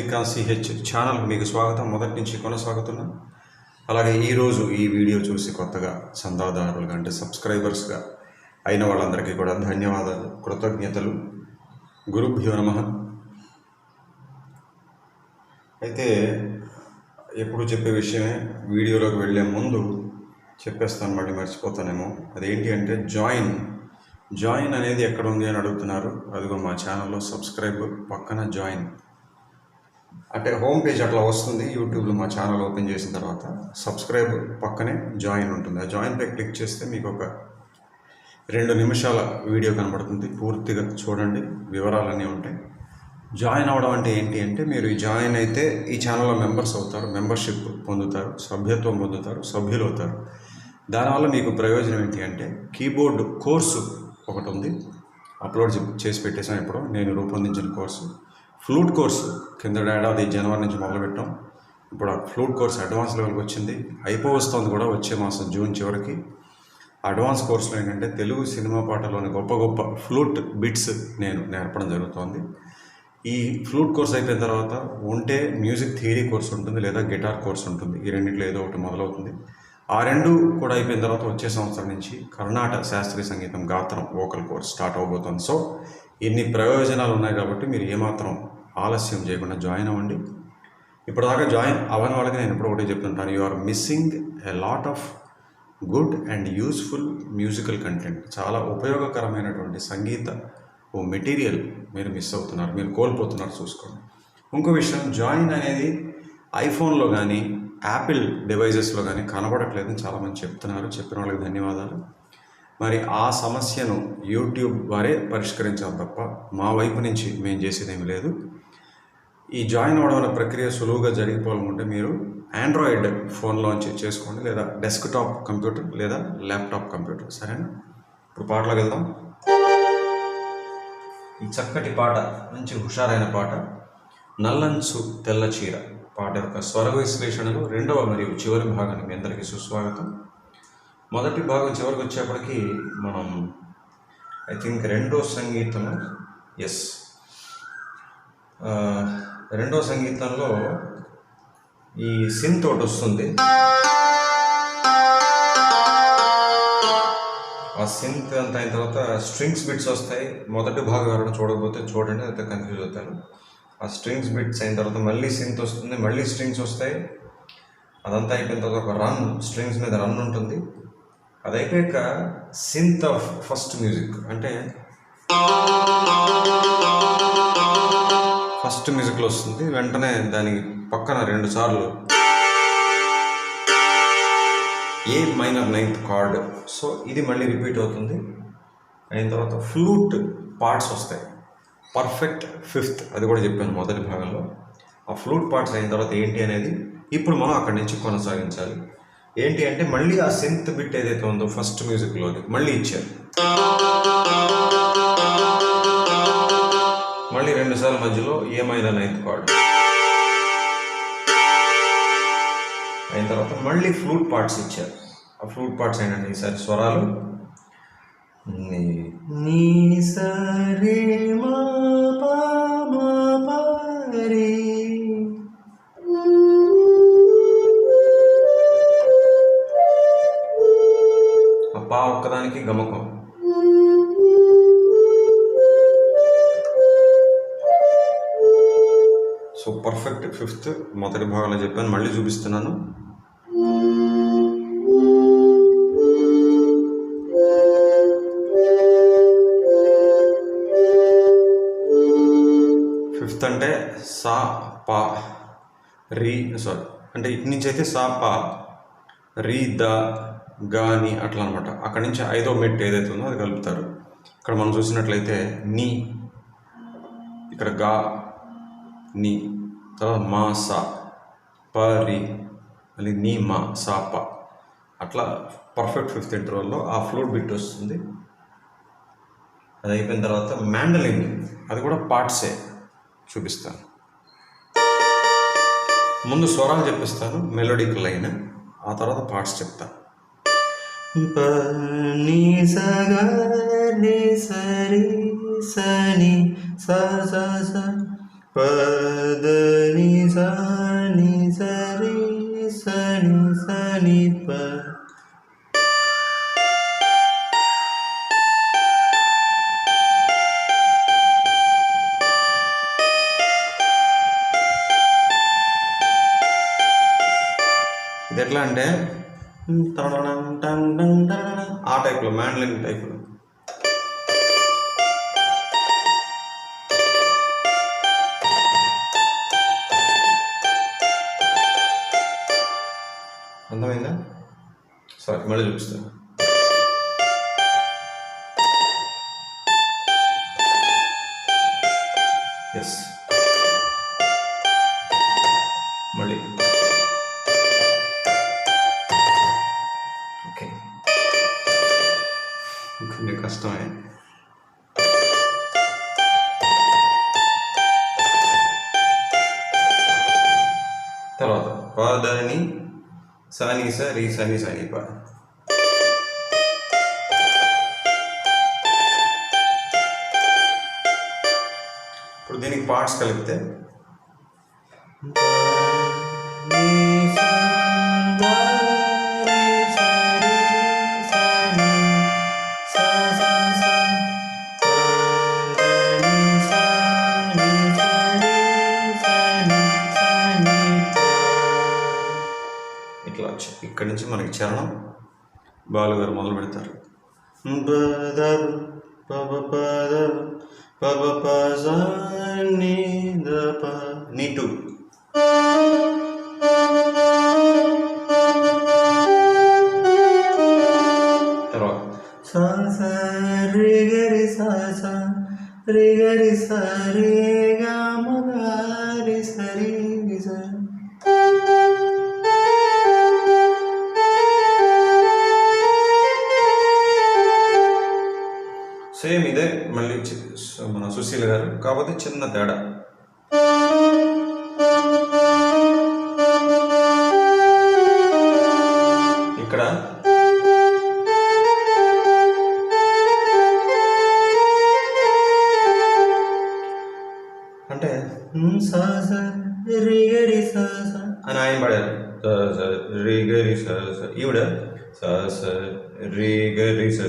Srikanth CH channel మీకు స్వాగతం. మొదటి నుంచి కొనసాగుతున్నాను అలాగే ఈరోజు ఈ వీడియో చూసి కొత్తగా చందాదారులుగా అంటే సబ్స్క్రైబర్స్గా అయిన వాళ్ళందరికీ కూడా ధన్యవాదాలు. కృతజ్ఞతలు. గురుభ్యో నమ. అయితే ఎప్పుడు చెప్పే విషయమే వీడియోలోకి వెళ్ళే ముందు చెప్పేస్తాను మళ్ళీ మర్చిపోతానేమో. అదేంటి అంటే జాయిన్. జాయిన్ అనేది ఎక్కడ ఉంది అని అడుగుతున్నారు. అదిగో మా ఛానల్లో సబ్స్క్రైబ్ పక్కన జాయిన్. అంటే హోమ్ పేజ్ అట్లా వస్తుంది. యూట్యూబ్లో మా ఛానల్ ఓపెన్ చేసిన తర్వాత సబ్స్క్రైబ్ పక్కనే జాయిన్ ఉంటుంది. ఆ జాయిన్ పై క్లిక్ చేస్తే మీకు ఒక రెండు నిమిషాల వీడియో కనబడుతుంది. పూర్తిగా చూడండి. వివరాలన్నీ ఉంటాయి. జాయిన్ అవ్వడం అంటే ఏంటి అంటే మీరు ఈ జాయిన్ అయితే ఈ ఛానల్లో మెంబర్స్ అవుతారు. మెంబర్షిప్ పొందుతారు. సభ్యత్వం పొందుతారు. సభ్యులు అవుతారు. దానివల్ల మీకు ప్రయోజనం ఏంటి అంటే కీబోర్డ్ కోర్సు ఒకటి ఉంది. అప్లోడ్ చేసి పెట్టేసాను ఇప్పుడు. నేను రూపొందించిన కోర్సు ఫ్లూట్ కోర్స్ కింద ఏడాది జనవరి నుంచి మొదలుపెట్టాం. ఇప్పుడు ఆ ఫ్లూట్ కోర్స్ అడ్వాన్స్ లెవెల్కి వచ్చింది. అయిపోవస్తుంది కూడా వచ్చే మాసం జూన్ చివరికి. అడ్వాన్స్ కోర్సులో ఏంటంటే తెలుగు సినిమా పాటలోని గొప్ప గొప్ప ఫ్లూట్ బిట్స్ నేను నేర్పడం జరుగుతోంది. ఈ ఫ్లూట్ కోర్స్ అయిపోయిన తర్వాత ఉంటే మ్యూజిక్ థియరీ కోర్స్ ఉంటుంది లేదా గిటార్ కోర్స్ ఉంటుంది. ఈ రెండింటిలో ఏదో ఒకటి మొదలవుతుంది. ఆ రెండు కూడా అయిపోయిన తర్వాత వచ్చే సంవత్సరం నుంచి కర్ణాటక శాస్త్రీయ సంగీతం గాత్రం వోకల్ కోర్స్ స్టార్ట్ అవబోతోంది. సో ఇన్ని ప్రయోజనాలు ఉన్నాయి కాబట్టి మీరు ఏమాత్రం ఆలస్యం చేయకుండా జాయిన్ అవ్వండి. ఇప్పటిదాకా జాయిన్ అవ్వని వాళ్ళకి నేను ఇప్పుడు ఒకటి చెప్తుంటాను. You are missing a lot of good and useful musical content చాలా ఉపయోగకరమైనటువంటి సంగీత ఓ మెటీరియల్ మీరు మిస్ అవుతున్నారు. మీరు కోల్పోతున్నారు చూసుకోండి. ఇంకో విషయం జాయిన్ అనేది ఐఫోన్లో కానీ యాపిల్ డివైజెస్లో కానీ కనబడట్లేదని చాలామంది చెప్తున్నారు. చెప్పిన వాళ్ళకి ధన్యవాదాలు. మరి ఆ సమస్యను యూట్యూబ్ వారే పరిష్కరించాలి తప్ప మా వైపు నుంచి మేము చేసేదేమి లేదు. ఈ జాయిన్ అవడం అనే ప్రక్రియ సులువుగా జరిగిపోవాలనుకుంటే మీరు ఆండ్రాయిడ్ ఫోన్లోంచి చేసుకోండి లేదా డెస్క్టాప్ కంప్యూటర్ లేదా ల్యాప్టాప్ కంప్యూటర్. సరేనా? ఇప్పుడు పాటలోకి వెళ్దాం. ఈ చక్కటి పాట మంచి హుషారైన పాట నల్లంచు తెల్ల చీర. పాట యొక్క స్వర విశ్లేషణలో రెండవ మరియు చివరి భాగానికి మీ అందరికీ సుస్వాగతం. మొదటి భాగం చివరికి వచ్చేప్పటికి మనం ఐ థింక్ రెండో సంగీతం ఎస్ రెండో సంగీతంలో ఈ సిన్ తోటి వస్తుంది. ఆ సింత్ అంత అయిన తర్వాత స్ట్రింగ్స్ బిట్స్ వస్తాయి. మొదటి భాగం ఎవరైనా చూడకపోతే చూడండి అయితే కన్ఫ్యూజ్ అవుతారు. ఆ స్ట్రింగ్స్ బిట్స్ అయిన తర్వాత మళ్ళీ సింత్ వస్తుంది మళ్ళీ స్ట్రింగ్స్ వస్తాయి. అదంతా అయిపోయిన తర్వాత ఒక రన్ స్ట్రింగ్స్ మీద రన్ ఉంటుంది. అది అయిపోయాక సింత్ ఆఫ్ ఫస్ట్ మ్యూజిక్ అంటే ఫస్ట్ మ్యూజిక్లో వస్తుంది. వెంటనే దానికి పక్కన రెండు సార్లు A minor ninth chord so ఇది మళ్ళీ రిపీట్ అవుతుంది. అయిన తర్వాత ఫ్లూట్ పార్ట్స్ వస్తాయి. పర్ఫెక్ట్ ఫిఫ్త్ అది కూడా చెప్పాను మొదటి భాగంలో. ఆ ఫ్లూట్ పార్ట్స్ అయిన తర్వాత ఏంటి అనేది ఇప్పుడు మనం అక్కడి నుంచి కొనసాగించాలి. ఏంటి అంటే మళ్ళీ ఆ సింత్ బిట్ ఏదైతే ఉందో ఫస్ట్ మ్యూజిక్లో మళ్ళీ ఇచ్చారు. మళ్ళీ రెండుసార్లు మధ్యలో ఏమైనా నైన్త్ కార్డ్ అయిన తర్వాత మళ్ళీ ఫ్లూట్ పార్ట్స్ ఇచ్చారు. ఆ ఫ్లూట్ పార్ట్స్ ఏంటంటే ఈసారి స్వరాలు నీ నీ సరే మా పా ఒక్కదానికి గమకం. సో పర్ఫెక్ట్ ఫిఫ్త్ మొదటి భాగంలో చెప్పాను మళ్ళీ చూపిస్తున్నాను. ఫిఫ్త్ అంటే సా పా రీ సారీ అంటే ఇటు నుంచి అయితే సా పా రీ ద గా ని అట్లా అనమాట అక్కడి నుంచి ఐదో మెట్ ఏదైతే ఉందో అది కలుపుతారు. ఇక్కడ మనం చూసినట్లయితే నీ ఇక్కడ గా నీ తర్వాత మా సా పరి మళ్ళీ నీ మా సా ప. అట్లా పర్ఫెక్ట్ ఫిఫ్త్ ఇంటర్వల్లో ఆ ఫ్లూట్ బిట్ వస్తుంది. అది అయిపోయిన తర్వాత మ్యాండలిన్ అది కూడా పార్ట్సే చూపిస్తాను. ముందు స్వరాలు చెప్పిస్తాను మెలోడిక్ లైన్ ఆ తర్వాత పార్ట్స్ చెప్తాను. पनि सगनि सरि सनि स स स पदनि सनि सरि सनि सनि प టైప్లో మ్యాండ్లిన్ టైప్లో అర్థమైందా సరే మళ్ళీ చూపిస్తాను ఎస్ తర్వాత పాదాని సాని స రీ సని సని ఇప్పుడు దీనికి పార్ట్స్ కలిపితే. ఇట్లా వచ్చి ఇక్కడి నుంచి మనకి చరణం బాలుగారు మొదలు పెడతారు. బదబ పబ ద ప నీ టూ. తర్వాత. సా సా గరి సా సా రి గరి సా రే సేమ్ ఇదే మళ్ళీ చి- మన సుశీల్ గారు. కాకపోతే చిన్న తేడా.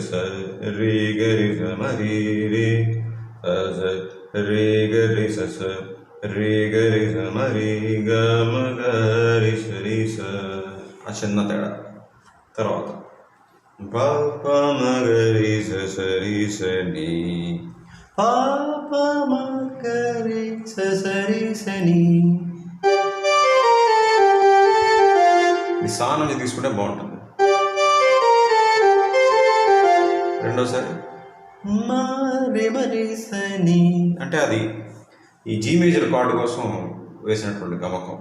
స రే గరి స మరీ రే స సా రి గరి స స రే గరి స మరీ గ మ గ రి స రి స ఆ చిన్న తేడా తర్వాత పాప ప మ గ స స రి స ని పాప ప మ గ స స రి స ని ఈ సా తీసుకుంటే బాగుంటుంది మరి అంటే అది ఈ జీ మేజర్ కార్డు కోసం వేసినటువంటి గమకం.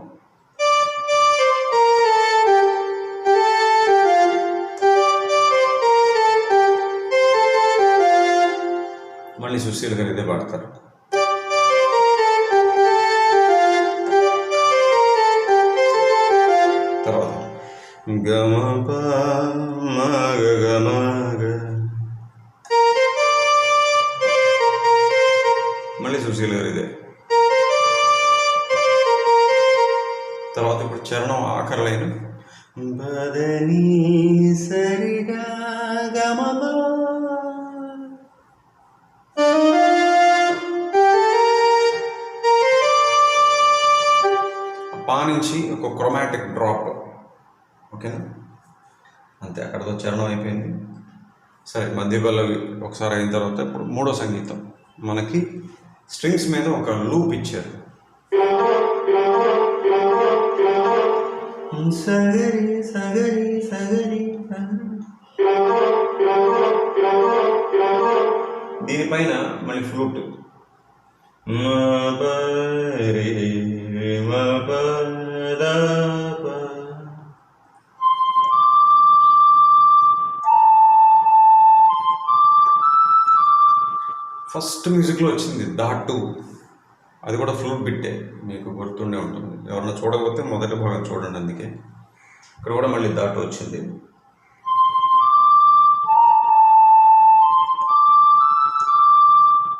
మళ్ళీ సుశీల్ గారు ఇదే పాడతారు. తర్వాత. గమ ప గమ ఇదే తర్వాత ఇప్పుడు చరణం ఆఖరి లైన్. బదని సరిగా పా నుంచి ఒక క్రొమాటిక్ డ్రాప్ ఓకేనా? అంతే అక్కడతో చరణం అయిపోయింది. సరే మధ్య పల్లవి ఒకసారి అయిన తర్వాత ఇప్పుడు మూడో సంగీతం. మనకి స్ట్రింగ్స్ మీద ఒక లూప్ ఇచ్చారు. సగరి సగరి సగరి దీనిపైన మళ్ళీ ఫ్లూట్ మ ఫస్ట్ మ్యూజిక్లో వచ్చింది దాటు అది కూడా ఫ్లూట్ బిట్టే మీకు గుర్తుండే ఉంటుంది. ఎవరన్నా చూడకపోతే మొదటి భాగం చూడండి అందుకే. ఇక్కడ కూడా మళ్ళీ దాటు వచ్చింది.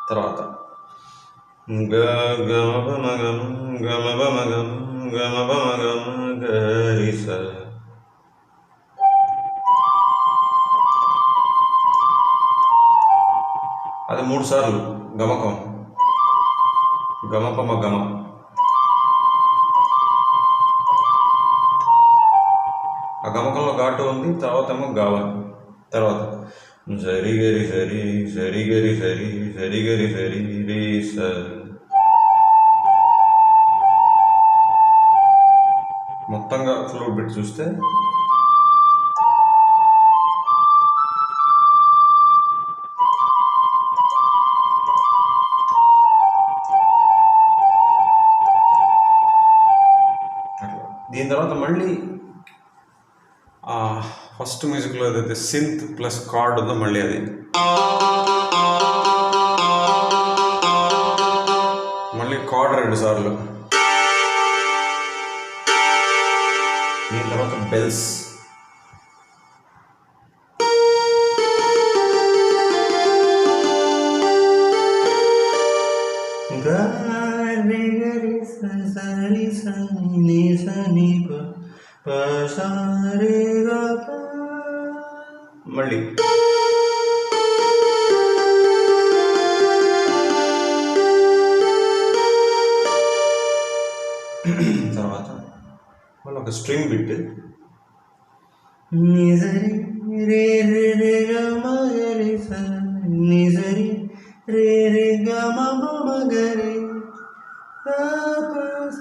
తర్వాత. గ గమ పమ గమ గమ పమ గమ గమ గమ గరి అంటే మూడు సార్లు. గమకం. గమపమ గమ. ఆ గమకంలో ఘాటు ఉంది తర్వాత ఏమో గావ. తర్వాత సరి గరి సరి సరి గరి సరి సరి గరి సరి రే స. మొత్తంగా ఫ్లూట్ బిట్ చూస్తే మళ్ళీ ఫస్ట్ మ్యూజిక్లో ఏదైతే సింత్ ప్లస్ కార్డ్ ఉందో మళ్ళీ అది. మళ్ళీ కార్డ్ రెండు సార్లు. దీని తర్వాత బెల్స్ మళ్ళీ. తర్వాత మళ్ళీ ఒక స్ట్రింగ్ బిట్ నిజరి రే రే రే గ మ గ స రే రే స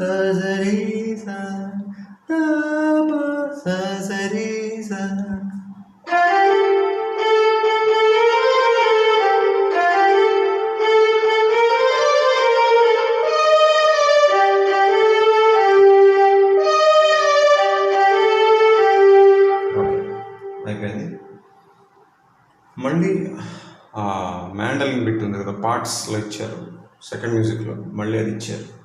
పార్ట్స్లో ఇచ్చారు సెకండ్ మ్యూజిక్లో మళ్ళీ అది ఇచ్చారు.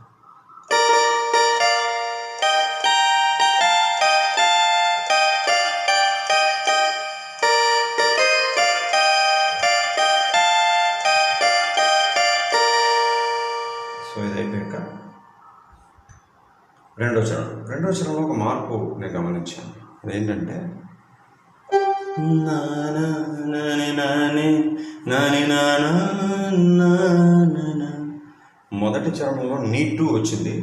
సో ఇది అయిపోయాక రెండో చరణం. రెండో చరణంలో ఒక మార్పు నేను గమనించాను. అదేంటంటే మొదటి చరణంలో నీ టూ వచ్చింది.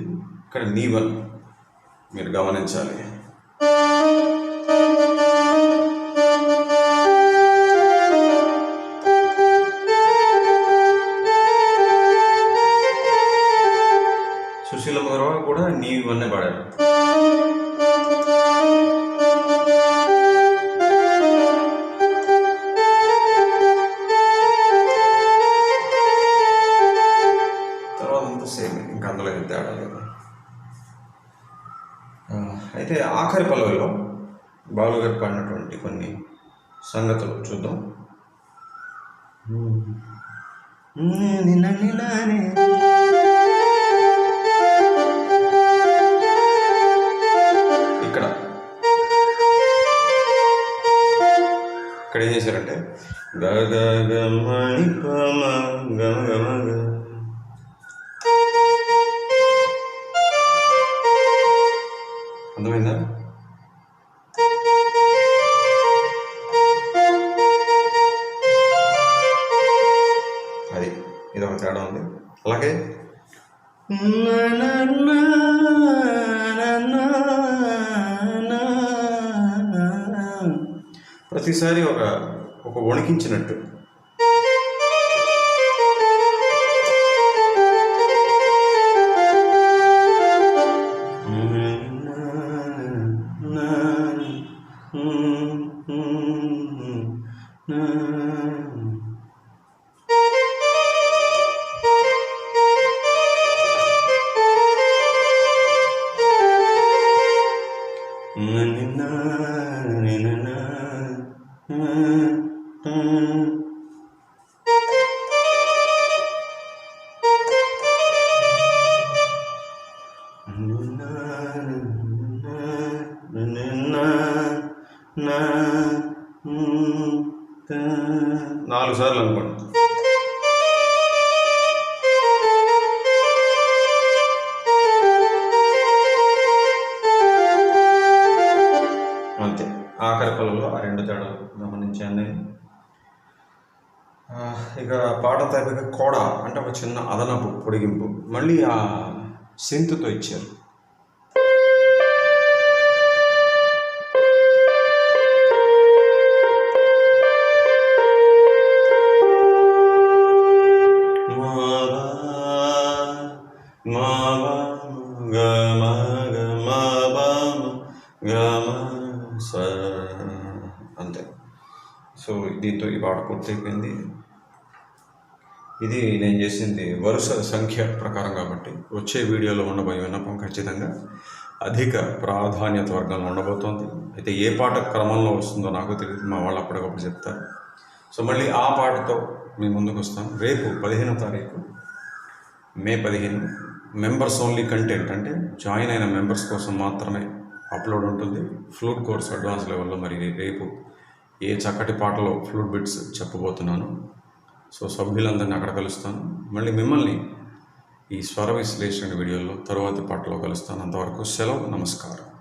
ఇక్కడ నీ వన్ మీరు గమనించాలి. నాని నాని ఇక్కడ. ఇక్కడ ఏం చేశారంటే? గ గ గ మణి గమ వణికించినట్టు నాలుగు సార్లు అనుకోండి. అంతే. ఆఖరి పళ్ళలో ఆ రెండు తేడాలు గమనించాను నేను ఇక పాట తగ్గ కోడ అంటే ఒక చిన్న అదనపు పొడిగింపు. మళ్ళీ ఆ సింత్తో ఇచ్చారు. దీంతో ఈ పూర్తయిపోయింది ఇది నేను చేసింది వరుస సంఖ్య ప్రకారం కాబట్టి వచ్చే వీడియోలో ఉండబోయే విన్నపం ఖచ్చితంగా అధిక ప్రాధాన్యత వర్గంలో ఉండబోతోంది. అయితే ఏ పాట క్రమంలో వస్తుందో నాకు తెలియదు మా వాళ్ళు అప్పటికప్పుడు చెప్తారు. సో మళ్ళీ ఆ పాటతో మీ ముందుకు వస్తాం రేపు పదిహేనో తారీఖు మే పదిహేను మెంబర్స్ ఓన్లీ కంటెంట్ అంటే జాయిన్ అయిన మెంబర్స్ కోసం మాత్రమే అప్లోడ్ ఉంటుంది. ఫ్లూట్ కోర్స్ అడ్వాన్స్ లెవెల్లో మరి రేపు ఏ చక్కటి పాటలో ఫ్లూట్ బిట్స్ చెప్పబోతున్నాను. సో సభ్యులందరినీ అక్కడ కలుస్తాను. మళ్ళీ మిమ్మల్ని ఈ స్వర విశ్లేషణ వీడియోలో తరువాతి పాటలో కలుస్తాను. అంతవరకు సెలవు నమస్కారం.